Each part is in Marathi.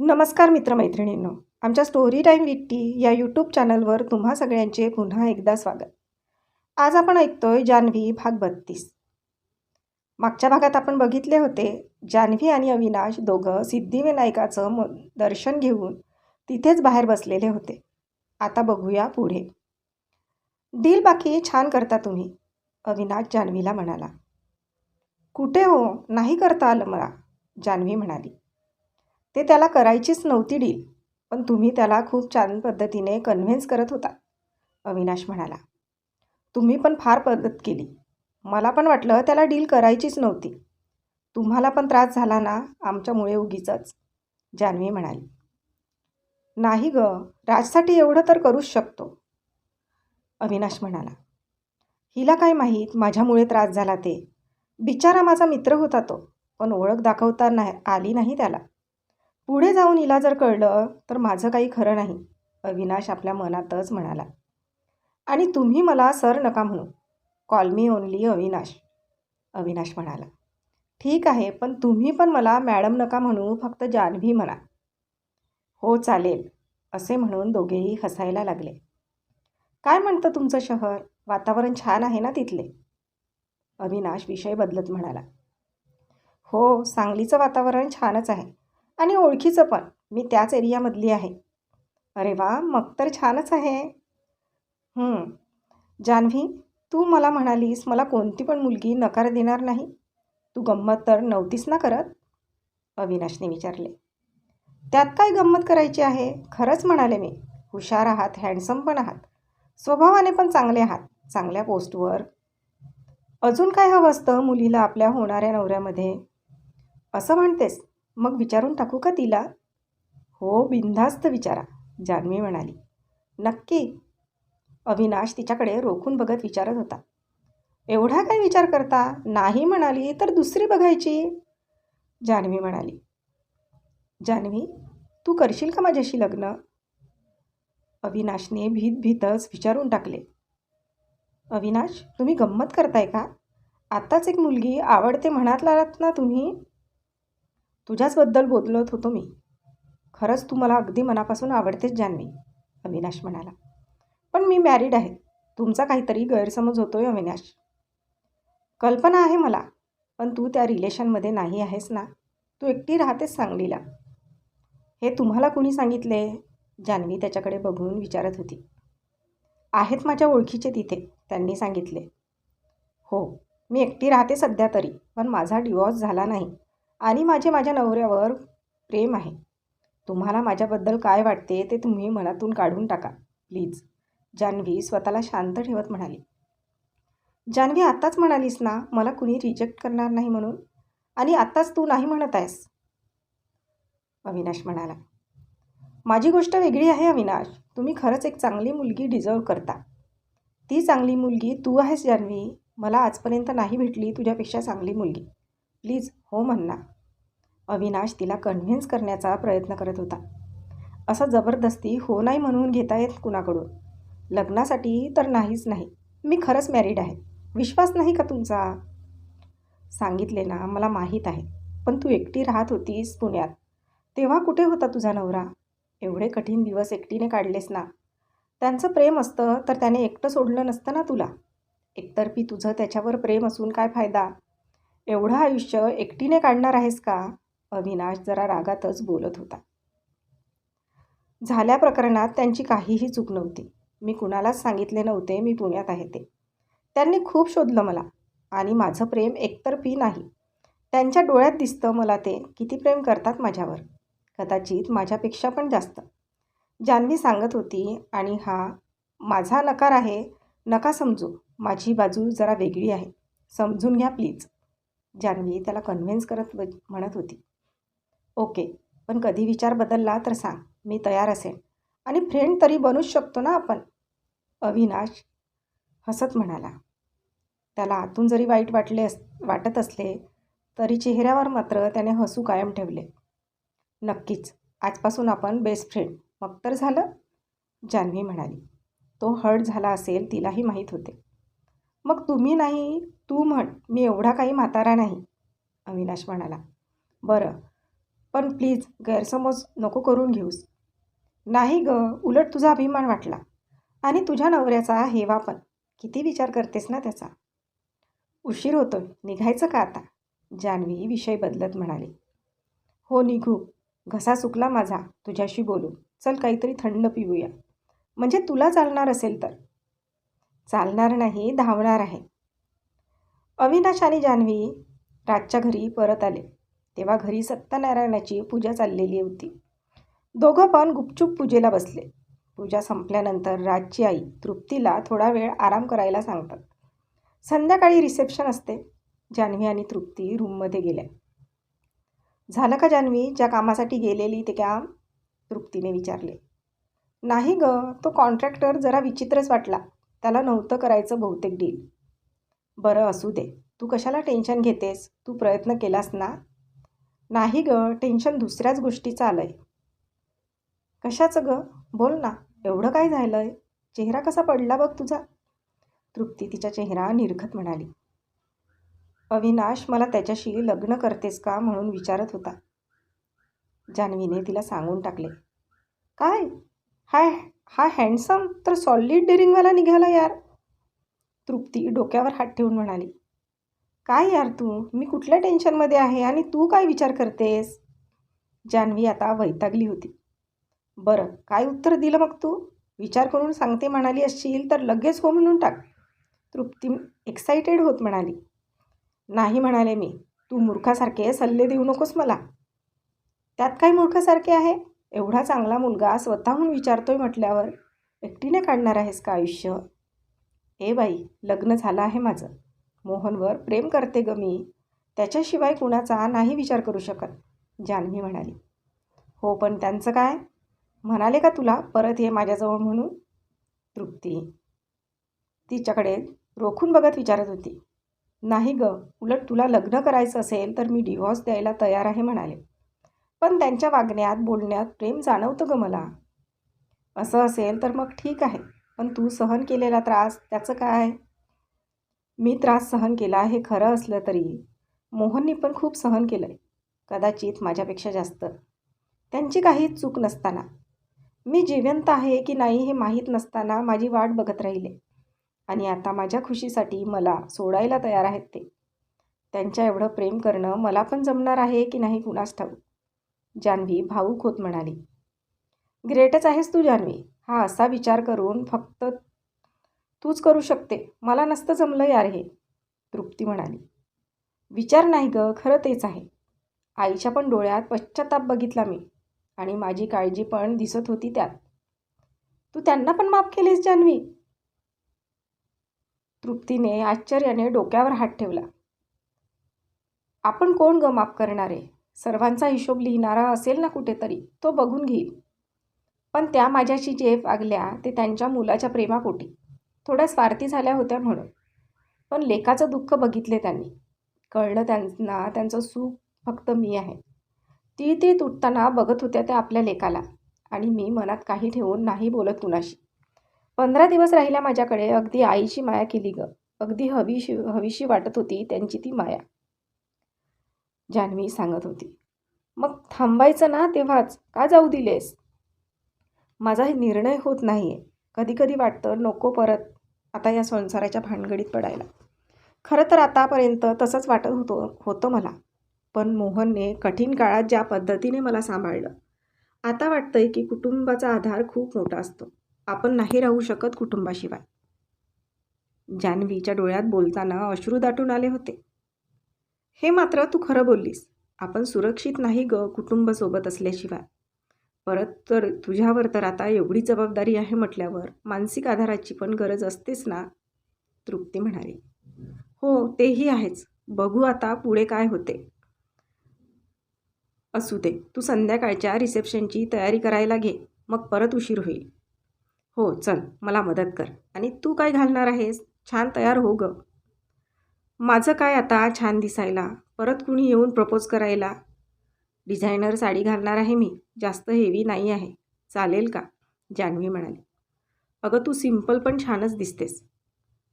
नमस्कार मित्रमैत्रिणींनो. आमच्या स्टोरी टाईम विथ टी या यूट्यूब चॅनलवर तुम्हा सगळ्यांचे पुन्हा एकदा स्वागत. आज आपण ऐकतोय जान्हवी भाग बत्तीस. मागच्या भागात आपण बघितले होते जान्हवी आणि अविनाश दोघं सिद्धिविनायकाचं म दर्शन घेऊन तिथेच बाहेर बसलेले होते. आता बघूया पुढे. डील बाकी छान करता तुम्ही अविनाश जान्हवीला म्हणाला. कुठे हो? नाही करता आलं मला जान्हवी म्हणाली. ते त्याला करायचीच नव्हती डील. पण तुम्ही त्याला खूप छान पद्धतीने कन्व्हिन्स करत होता अविनाश म्हणाला. तुम्ही पण फार मदत केली. मला पण वाटलं त्याला डील करायचीच नव्हती. तुम्हाला पण त्रास झाला ना आमच्यामुळे उगीच जान्हवी म्हणाली. नाही ग राजसाठी एवढं तर करूच शकतो अविनाश म्हणाला. हिला काय माहीत माझ्यामुळे त्रास झाला ते. बिचारा माझा मित्र होता तो पण ओळख दाखवता नाही आली नाही त्याला. पुढे जाऊन हिला जर कळलं तर माझं काही खरं नाही अविनाश आपल्या मनातच म्हणाला. आणि तुम्ही मला सर नका म्हणू. Call me only Avinash. Avinash म्हणाला. ठीक आहे पण तुम्ही पण मला मॅडम नका म्हणू फक्त जान्हवी म्हणा. हो चालेल असे म्हणून दोघेही हसायला लागले. काय म्हणतं तुमचं शहर? वातावरण छान आहे ना तिथले? अविनाश विषय बदलत म्हणाला. हो सांगलीचं वातावरण छानच आहे. आणि ओळखीचं पण. मी त्याच एरियामधली आहे. अरे वा मग तर छानच आहे. जान्हवी तू मला म्हणालीस मला कोणती पण मुलगी नकार देणार नाही. तू गंमत तर नव्हतीस ना करत? अविनाशने विचारले. त्यात काय गंमत करायची आहे? खरंच म्हणाले मी. हुशार आहात हँडसम पण आहात. स्वभावाने पण चांगले आहात. चांगल्या पोस्टवर. अजून काय हवं असतं मुलीला आपल्या होणाऱ्या नवऱ्यामध्ये? असं म्हणतेस. मग विचारून टाकू का तिला? हो बिनधास्त विचारा जान्हवी म्हणाली. नक्की. अविनाश तिच्याकडे रोखून बघत विचारत होता. एवढा काय विचार करता? नाही म्हणाली तर दुसरी बघायची? जान्हवी म्हणाली. जान्हवी तू करशील का माझ्याशी लग्न? अविनाशने भीत भीतच विचारून टाकले. अविनाश तुम्ही गंमत करताय का? आत्ताच एक मुलगी आवडते म्हणात लात ना तुम्ही? तुझ्याचबद्दल बोलत होतो मी. खरंच तू मला अगदी मनापासून आवडतेच जान्हवी अविनाश म्हणाला. पण मी मॅरिड आहे. तुमचा काहीतरी गैरसमज होतोय अविनाश. कल्पना आहे मला पण तू त्या रिलेशनमध्ये नाही आहेस ना? तू एकटी राहतेस सांगलीला. हे तुम्हाला कुणी सांगितले? जान्हवी त्याच्याकडे बघून विचारत होती. आहेत माझ्या ओळखीचे तिथे त्यांनी सांगितले. हो मी एकटी राहते सध्या तरी पण माझा डिवॉर्स झाला नाही. आणि माझे माझ्या नवऱ्यावर प्रेम आहे. तुम्हाला माझ्याबद्दल काय वाटते ते तुम्ही मनातून काढून टाका प्लीज. जान्हवी स्वतःला शांत ठेवत म्हणाली. जान्हवी आत्ताच म्हणालीस ना मला कुणी रिजेक्ट करणार नाही म्हणून? आणि आत्ताच तू नाही म्हणत आहेस? अविनाश म्हणाला. माझी गोष्ट वेगळी आहे अविनाश. तुम्ही खरंच एक चांगली मुलगी डिझर्व करता. ती चांगली मुलगी तू आहेस जान्हवी मला आजपर्यंत नाही भेटली तुझ्यापेक्षा चांगली मुलगी. प्लीज हो म्हण अविनाश तिला कन्व्हिन्स करण्याचा प्रयत्न करत होता. असं जबरदस्ती हो नाही म्हणून घेता येत कुणाकडून? लग्नासाठी तर नाहीच नाही. मी खरंच मॅरिड आहे. विश्वास नाही का तुमचा? सांगितले ना मला माहीत आहे. पण तू एकटी राहत होतीस पुण्यात. तेव्हा कुठे होता तुझा नवरा? एवढे कठीण दिवस एकटीने काढलेस ना. त्यांचं प्रेम असतं तर त्याने एकटं सोडलं नसतं ना तुला? एकतर्फी तुझं त्याच्यावर प्रेम असून काय फायदा? एवढं आयुष्य एकटीने काढणार आहेस का? अविनाश जरा रागातच बोलत होता. झाल्या प्रकरणात त्यांची काहीही चूक नव्हती. मी कुणालाच सांगितले नव्हते मी पुण्यात आहे ते. त्यांनी खूप शोधलं मला आणि माझं प्रेम एकतर्फी नाही. त्यांच्या डोळ्यात दिसतं मला ते किती प्रेम करतात माझ्यावर. कदाचित माझ्यापेक्षा पण जास्त. जान्हवी सांगत होती आणि हा माझा नकार आहे. नका समजू. माझी बाजू जरा वेगळी आहे. समजून घ्या प्लीज. जान्हवी त्याला कन्व्हिन्स करत म्हणत होती. ओके पण कधी विचार बदलला तर सांग मी तयार असेन. आणि फ्रेंड तरी बनूच शकतो ना आपण? अविनाश हसत म्हणाला. त्याला आतून जरी वाईट वाटले अस वाटत असले तरी चेहऱ्यावर मात्र त्याने हसू कायम ठेवले. नक्कीच आजपासून आपण बेस्ट फ्रेंड मग तर झालं जान्हवी म्हणाली. तो हर्ट झाला असेल तिलाही माहीत होते. मग तुम्ही नाही तू म्हण मी एवढा काही म्हातारा नाही. अविनाश म्हणाला. बरं पण प्लीज गैरसमज नको करून घेऊस. नाही ग उलट तुझा अभिमान वाटला. आणि तुझ्या नवऱ्याचा हेवा पण. किती विचार करतेस ना त्याचा. उशीर होतोय निघायचं का आता? जान्हवी विषय बदलत म्हणाली. हो निघू. घसा सुकला माझा तुझ्याशी बोलून चल काहीतरी थंड पिऊया. म्हणजे तुला चालणार असेल तर. चालणार नाही धावणार आहे. अविनाश आणि जान्हवी राजच्या घरी परत आले. तेव्हा घरी सत्यनारायणाची पूजा चाललेली होती. दोघं पण गुपचूप पूजेला बसले. पूजा संपल्यानंतर राजची आई तृप्तीला थोडा वेळ आराम करायला सांगतात. संध्याकाळी रिसेप्शन असते. जान्हवी आणि तृप्ती रूममध्ये गेल्या. झालं का जान्हवी? ज्या कामासाठी गेलेली ते काम? तृप्तीने विचारले. नाही ग तो कॉन्ट्रॅक्टर जरा विचित्रच वाटला. त्याला नव्हतं करायचं बहुतेक डील. बरं असू दे. तू कशाला टेन्शन घेतेस? तू प्रयत्न केलास ना? नाही ग टेन्शन दुसऱ्याच गोष्टीचं आलं आहे कशाचं ग? बोल ना. एवढं काय झालं आहे चेहरा कसा पडला बघ तुझा? तृप्ती तिचा चेहरा निरखत म्हणाली. अविनाश मला त्याच्याशी लग्न करतेस का म्हणून विचारत होता. जान्हवीने तिला सांगून टाकले. काय? हाय हा हँडसम तर सॉलिड डेरिंगवाला निघाला यार. तृप्ती डोक्यावर हात ठेवून म्हणाली. काय यार तू? मी कुठल्या टेन्शनमध्ये आहे आणि तू काय विचार करतेस? जान्हवी आता वैतागली होती. बरं काय उत्तर दिलं मग तू? विचार करून सांगते म्हणाली असशील तर लगेच हो म्हणून टाक. तृप्ती एक्साइटेड होत म्हणाली. नाही म्हणाले मी. तू मूर्खासारखे सल्ले देऊ नकोस मला. त्यात काय मूर्खासारखे आहे? एवढा चांगला मुलगा स्वतःहून विचारतोय म्हटल्यावर. एकटीने काढणार आहेस का आयुष्य? ए बाई लग्न झालं आहे माझं. मोहनवर प्रेम करते ग मी. त्याच्याशिवाय कुणाचा नाही विचार करू शकत जान्हवी म्हणाली. हो पण त्यांचं काय? म्हणाले का तुला परत ये माझ्याजवळ म्हणून? तृप्ती. तिच्याकडे रोखून बघत विचारत होती. नाही ग उलट तुला लग्न करायचं असेल तर मी डिवॉर्स द्यायला तयार आहे म्हणाले. पण त्यांच्या वागण्यात बोलण्यात प्रेम जाणवतं ग मला. असं असेल तर मग ठीक आहे. पण तू सहन केलेला त्रास त्याचं काय? मी त्रास सहन केला हे खरं असलं तरी. मोहननी पण खूप सहन केलं आहे कदाचित माझ्यापेक्षा जास्त. त्यांची काही चूक नसताना. मी जिवंत आहे की नाही हे माहीत नसताना माझी वाट बघत राहिले. आणि आता माझ्या खुशीसाठी मला सोडायला तयार आहेत ते. त्यांच्या एवढं प्रेम करणं मला पण जमणार आहे की नाही कुणास ठाऊ जान्हवी भाऊक होत म्हणाली. ग्रेटच आहेस तू जान्हवी. हा असा विचार करून फक्त तूच करू शकते. मला नसतं जमलं यार हे तृप्ती म्हणाली. विचार नाही ग खरं तेच आहे. आईच्या पण डोळ्यात पश्चाताप बघितला मी आणि माझी काळजी पण दिसत होती त्यात. तू त्यांना पण माफ केलेस जान्हवी? तृप्तीने आश्चर्याने डोक्यावर हात ठेवला. आपण कोण ग माफ करणारे? सर्वांचा हिशोब लिहिणारा असेल ना कुठेतरी तो बघून घेईल. पण त्या माझ्याशी जे वागल्या ते त्यांच्या मुलाच्या प्रेमापोटी. थोड्या स्वार्थी झाल्या होत्या म्हणून. पण लेखाचं दुःख बघितले त्यांनी. कळलं त्यांना त्यांचं सुख फक्त मी आहे. ती ती तुटताना बघत होत्या त्या आपल्या लेखाला. आणि मी मनात काही ठेवून नाही बोलत कुणाशी. पंधरा दिवस राहिल्या माझ्याकडे अगदी आईची माया केली ग. अगदी हवीशी हवीशी वाटत होती त्यांची ती माया. जान्हवी सांगत होती. मग थांबायचं ना तेव्हाच? का जाऊ दिलेस? माझा हे निर्णय होत नाही आहे कधीकधी वाटतं नको परत आता या संसाराच्या भानगडीत पडायला. खरं तर आतापर्यंत तसंच वाटत होतं होतं मला. पण मोहनने कठीण काळात ज्या पद्धतीने मला सांभाळलं आता वाटतंय की कुटुंबाचा आधार खूप मोठा असतो. आपण नाही राहू शकत कुटुंबाशिवाय. जान्हवीच्या डोळ्यात बोलताना अश्रू दाटून आले होते. हे मात्र तू खरं बोललीस. आपण सुरक्षित नाही ग कुटुंबसोबत असल्याशिवाय. परत तर तुझ्यावर तर आता एवढी जबाबदारी आहे म्हटल्यावर मानसिक आधाराची पण गरज असतेच ना? तृप्ती म्हणाली. हो तेही आहेच. बघू आता पुढे काय होते. असू दे तू संध्याकाळच्या रिसेप्शनची तयारी करायला घे मग परत उशीर होईल. हो चल मला मदत कर. आणि तू काय घालणार आहेस? छान तयार हो ग. माझं काय आता छान दिसायला? परत कुणी येऊन प्रपोज करायला? डिझायनर साडी घालणार आहे मी. जास्त हेवी नाही आहे. चालेल का? जान्हवी म्हणाली. अगं तू सिंपल पण छानच दिसतेस.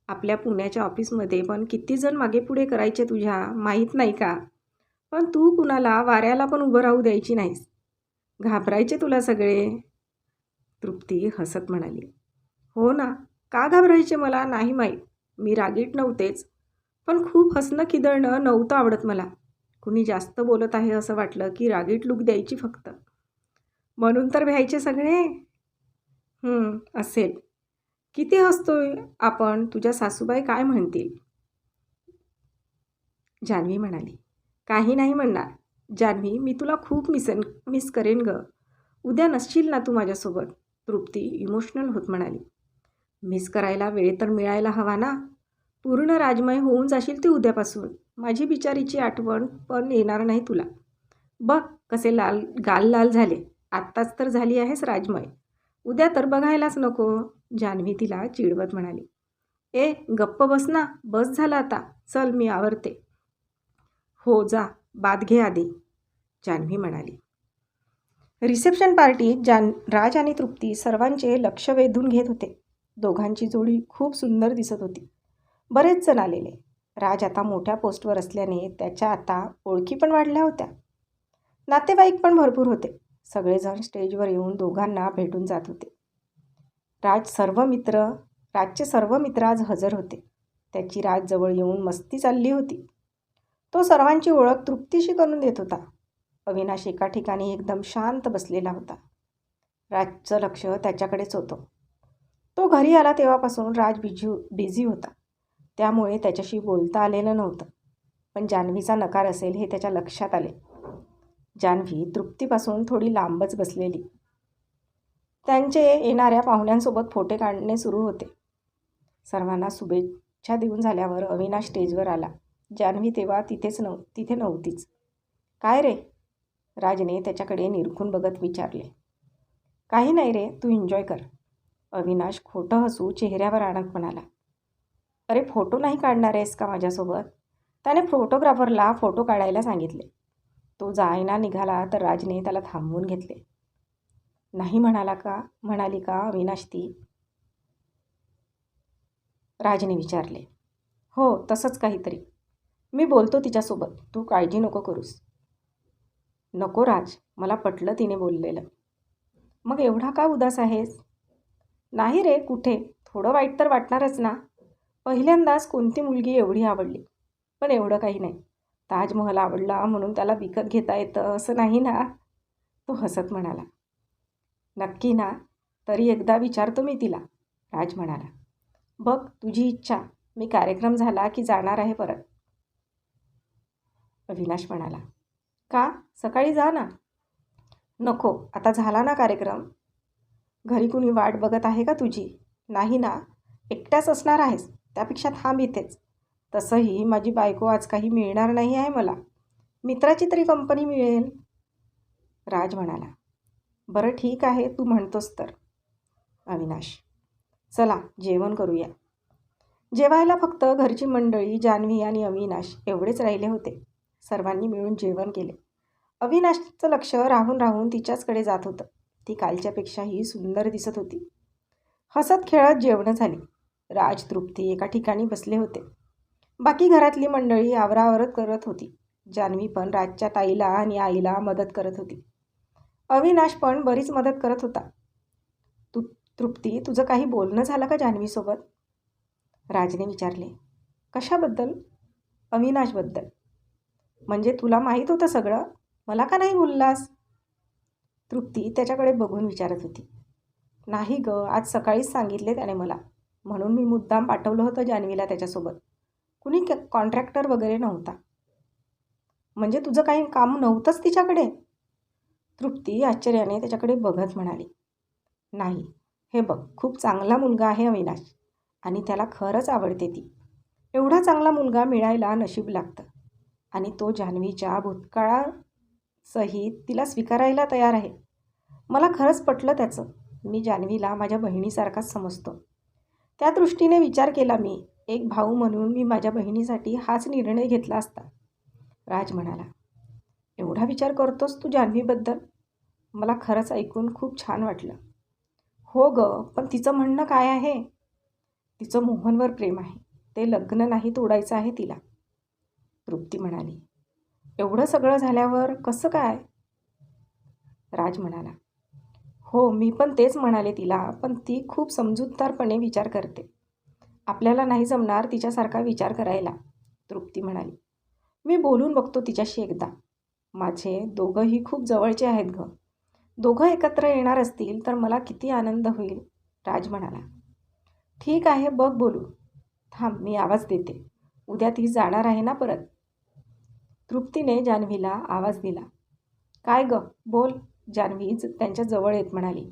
आपल्या पुण्याच्या ऑफिसमध्ये पण किती जण मागे पुढे करायचे तुझ्या? माहीत नाही का? पण तू कुणाला वाऱ्याला पण उभं राहू द्यायची नाहीस. घाबरायचे तुला सगळे? तृप्ती हसत म्हणाली. हो ना का घाबरायचे मला? नाही माहीत. मी रागीट नव्हतेच. पण खूप हसणं खिदळणं नव्हतं आवडत मला. कुणी जास्त बोलत आहे असं वाटलं की रागीट लूक द्यायची फक्त. म्हणून तर भ्यायचे सगळे? असेल. किती हसतोय आपण? तुझ्या सासूबाई काय म्हणतील? जान्हवी म्हणाली. काही नाही म्हणणार. जान्हवी मी तुला खूप मिसन मिस करेन ग. उद्या नसशील ना तू माझ्यासोबत? तृप्ती इमोशनल होत म्हणाली. मिस करायला वेळ तर मिळायला हवा ना? पूर्ण राजमय होऊन जाशील ती उद्यापासून. माझी बिचारीची आठवण पण येणार नाही तुला. बघ कसे लाल गाल लाल झाले. आत्ताच तर झाली आहेस राजमय. उद्या तर बघायलाच नको जान्हवी तिला चिडवत म्हणाली. ए गप्प बस ना बस झाला आता. चल मी आवरते. हो जा बाद घे आधी जान्हवी म्हणाली. रिसेप्शन पार्टीत जान राज आणि तृप्ती सर्वांचे लक्ष वेधून घेत होते. दोघांची जोडी खूप सुंदर दिसत होती. बरेच जण आलेले. राज आता मोठ्या पोस्टवर असल्याने त्याच्या आता ओळखी पण वाढल्या होत्या. नातेवाईक पण भरपूर होते. सगळेजण स्टेजवर येऊन दोघांना भेटून जात होते. राज सर्व मित्र राजचे सर्व मित्र आज हजर होते. त्याची राज जवळ येऊन मस्ती चालली होती. तो सर्वांची ओळख तृप्तीशी करून देत होता. अविनाश एका ठिकाणी एकदम शांत बसलेला होता. राजचं लक्ष त्याच्याकडेच होतं. तो घरी आला तेव्हापासून राज बिझी बिझी होता. त्यामुळे त्याच्याशी बोलता आलेलं नव्हतं. पण जान्हवीचा नकार असेल हे त्याच्या लक्षात आले. जान्हवी तृप्तीपासून थोडी लांबच बसलेली. त्यांचे येणाऱ्या पाहुण्यांसोबत फोटे काढणे सुरू होते. सर्वांना शुभेच्छा देऊन झाल्यावर अविनाश स्टेजवर आला. जान्हवी तेव्हा तिथेच नव तिथे नव्हतीच. काय रे? राजने त्याच्याकडे निरखून बघत विचारले. काही नाही रे तू एन्जॉय कर. अविनाश खोटं हसू चेहऱ्यावर आणत म्हणाला. अरे फोटो नाही काढणार आहेस का माझ्यासोबत? त्याने फोटोग्राफरला फोटो काढायला सांगितले. तो जायना निघाला तर राजने त्याला थांबवून घेतले. नाही म्हणाला का? म्हणाली का अविनाश ती? राजने विचारले. हो तसंच काहीतरी. मी बोलतो तिच्यासोबत. तू काळजी नको करूस. नको राज. मला पटलं तिने बोललेलं. मग एवढा का उदास आहेस? नाही रे कुठे? थोडं वाईट तर वाटणारच ना. पहिल्यांदाच कोणती मुलगी एवढी आवडली? पण एवढं काही नाही. ताजमहल आवडला म्हणून त्याला विकत घेता येतं असं नाही ना? तो हसत म्हणाला. नक्की ना? तरी एकदा विचारतो मी तिला. राज म्हणाला. बघ तुझी इच्छा. मी कार्यक्रम झाला की जाणार आहे परत. अविनाश म्हणाला. का? सकाळी जा ना. नको. आता झाला ना कार्यक्रम. घरी कुणी वाट बघत आहे का तुझी? नाही ना? एकट्याच असणार आहेस. त्यापेक्षा थांब इथेच. तसंही माझी बायको आज काही मिळणार नाही आहे मला. मित्राची तरी कंपनी मिळेल. राज म्हणाला बरं ठीक आहे तू म्हणतोस तर. अविनाश चला जेवण करूया. जेवायला फक्त घरची मंडळी जान्हवी आणि अविनाश एवढेच राहिले होते. सर्वांनी मिळून जेवण केले. अविनाशचं लक्ष राहून राहून तिच्याचकडे जात होतं. ती कालच्यापेक्षाही सुंदर दिसत होती. हसत खेळत जेवणं झाली. राज तृप्ती एका ठिकाणी बसले होते. बाकी घरातली मंडळी आवरावरत करत होती. जान्हवी पण राजच्या ताईला आणि आईला मदत करत होती. अविनाश पण बरीच मदत करत होता. तू तृप्ती तुझं काही बोलणं झालं का जान्हवीसोबत? राजने विचारले. कशाबद्दल? अविनाशबद्दल. म्हणजे तुला माहीत होतं सगळं? मला का नाही बोललास? तृप्ती त्याच्याकडे बघून विचारत होती. नाही ग आज सकाळीच सांगितले त्याने मला. म्हणून मी मुद्दाम पाठवलं होतं जान्हवीला त्याच्यासोबत. कुणी कॉन्ट्रॅक्टर वगैरे नव्हता. म्हणजे तुझं काही काम नव्हतंच तिच्याकडे? तृप्ती आश्चर्याने त्याच्याकडे बघत म्हणाली. नाही हे बघ खूप चांगला मुलगा आहे अविनाश आणि त्याला खरंच आवडते ती. एवढा चांगला मुलगा मिळायला नशीब लागतं आणि तो जान्हवीच्या भूतकाळासहित तिला स्वीकारायला तयार आहे. मला खरंच पटलं त्याचं. मी जान्हवीला माझ्या बहिणीसारखाच समजतो. त्या दृष्टीने विचार केला मी. एक भाऊ म्हणून मी माझ्या बहिणीसाठी हाच निर्णय घेतला असता. राज म्हणाला एवढा विचार करतोस तू जान्हवीबद्दल? मला खरंच ऐकून खूप छान वाटलं. हो ग पण तिचं म्हणणं काय आहे? तिचं मोहनवर प्रेम आहे. ते लग्न नाही तोडायचं आहे तिला. तृप्ती म्हणाली एवढं सगळं झाल्यावर कसं काय? राज म्हणाला हो मी पण तेच म्हणाले तिला पण ती खूप समजूतदारपणे विचार करते. आपल्याला नाही जमणार तिच्यासारखा विचार करायला तृप्ती म्हणाली. मी बोलून बघतो तिच्याशी एकदा. माझे दोघंही खूप जवळचे आहेत ग. दोघं एकत्र येणार असतील तर मला किती आनंद होईल राज म्हणाला. ठीक आहे बघ बोलू. थांब मी आवाज देते. उद्या ती जाणार आहे ना परत? तृप्तीने जान्हवीला आवाज दिला. काय ग? बोल. जान्हवी त्यांच्या जवळ येत म्हणाली.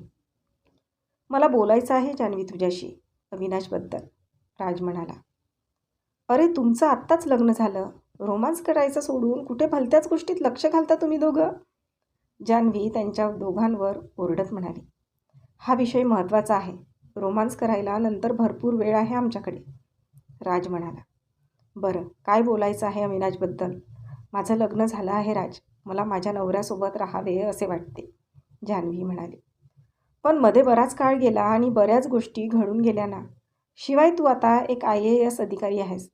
मला बोलायचं आहे जान्हवी तुझ्याशी अविनाशबद्दल राज म्हणाला. अरे तुमचं आत्ताच लग्न झालं. रोमांस करायचं सोडून कुठे भलत्याच गोष्टीत लक्ष घालता तुम्ही दोघं? जान्हवी त्यांच्या दोघांवर ओरडत म्हणाली. हा विषय महत्त्वाचा आहे. रोमांस करायला नंतर भरपूर वेळ आहे आमच्याकडे. राज म्हणाला. बरं काय बोलायचं आहे अविनाशबद्दल माझं लग्न झालं आहे राज. मला माझ्या नवऱ्यासोबत राहावे असे वाटते जान्हवी म्हणाली. पण मध्ये बराच काळ गेला आणि बऱ्याच गोष्टी घडून गेल्या ना. शिवाय तू आता एक आय ए एस अधिकारी आहेस.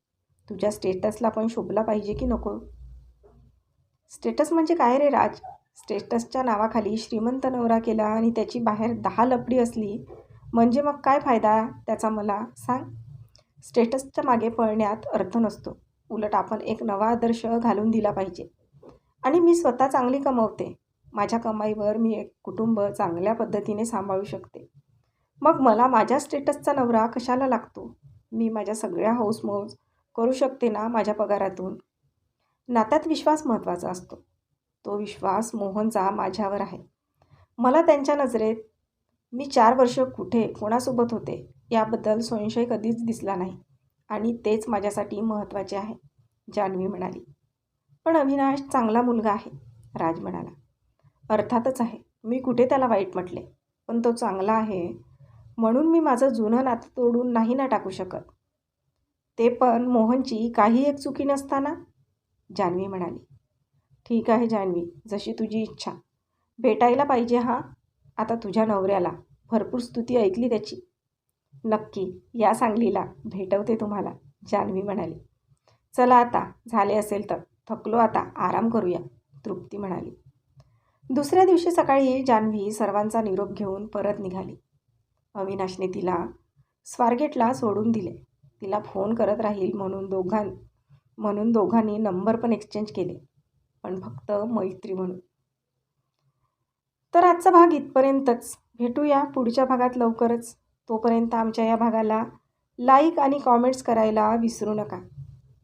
तुझ्या स्टेटसला पण शोभला पाहिजे की नको? स्टेटस म्हणजे काय रे राज? स्टेटसच्या नावाखाली श्रीमंत नवरा केला आणि त्याची बाहेर दहा लपडी असली म्हणजे मग काय फायदा त्याचा मला? सांग. स्टेटसच्या मागे पळण्यात अर्थ नसतो. उलट आपण एक नवा आदर्श घालून दिला पाहिजे. आणि मी स्वतः चांगली कमवते. माझ्या कमाईवर मी एक कुटुंब चांगल्या पद्धतीने सांभाळू शकते. मग मला माझ्या स्टेटसचा नवरा कशाला लागतो? मी माझ्या सगळ्या हौसमौज करू शकते ना माझ्या पगारातून? नात्यात विश्वास महत्त्वाचा असतो. तो विश्वास मोहनचा माझ्यावर आहे. मला त्यांच्या नजरेत मी चार वर्ष कुठे कोणासोबत होते याबद्दल संशय कधीच दिसला नाही. आणि तेच माझ्यासाठी महत्त्वाचे आहे जान्हवी म्हणाली. पण अविनाश चांगला मुलगा आहे राज म्हणाला. अर्थातच आहे. मी कुठे त्याला वाईट म्हटले? पण तो चांगला आहे. म्हणून मी माझं जुनं नातं तोडून नाही ना टाकू शकत. ते पण मोहनची काही एक चुकी नसताना? जान्हवी म्हणाली. ठीक आहे जान्हवी जशी तुझी इच्छा. भेटायला पाहिजे हा. आता तुझ्या नवऱ्याला. भरपूर स्तुती ऐकली त्याची. नक्की या सांगलीला भेटवते तुम्हाला जान्हवी म्हणाली. चला आता झाले असेल तर. थकलो आता आराम करूया तृप्ती म्हणाली. दुसऱ्या दिवशी सकाळी जान्हवी सर्वांचा निरोप घेऊन परत निघाली. अविनाशने तिला स्वारगेटला सोडून दिले. तिला फोन करत राहील म्हणून दोघां म्हणून दोघांनी नंबर पण एक्सचेंज केले पण फक्त मैत्री म्हणून. तर आजचा भाग इथपर्यंतच. भेटूया पुढच्या भागात लवकरच. तोपर्यंत आमच्या या भागाला लाईक आणि कॉमेंट्स करायला विसरू नका.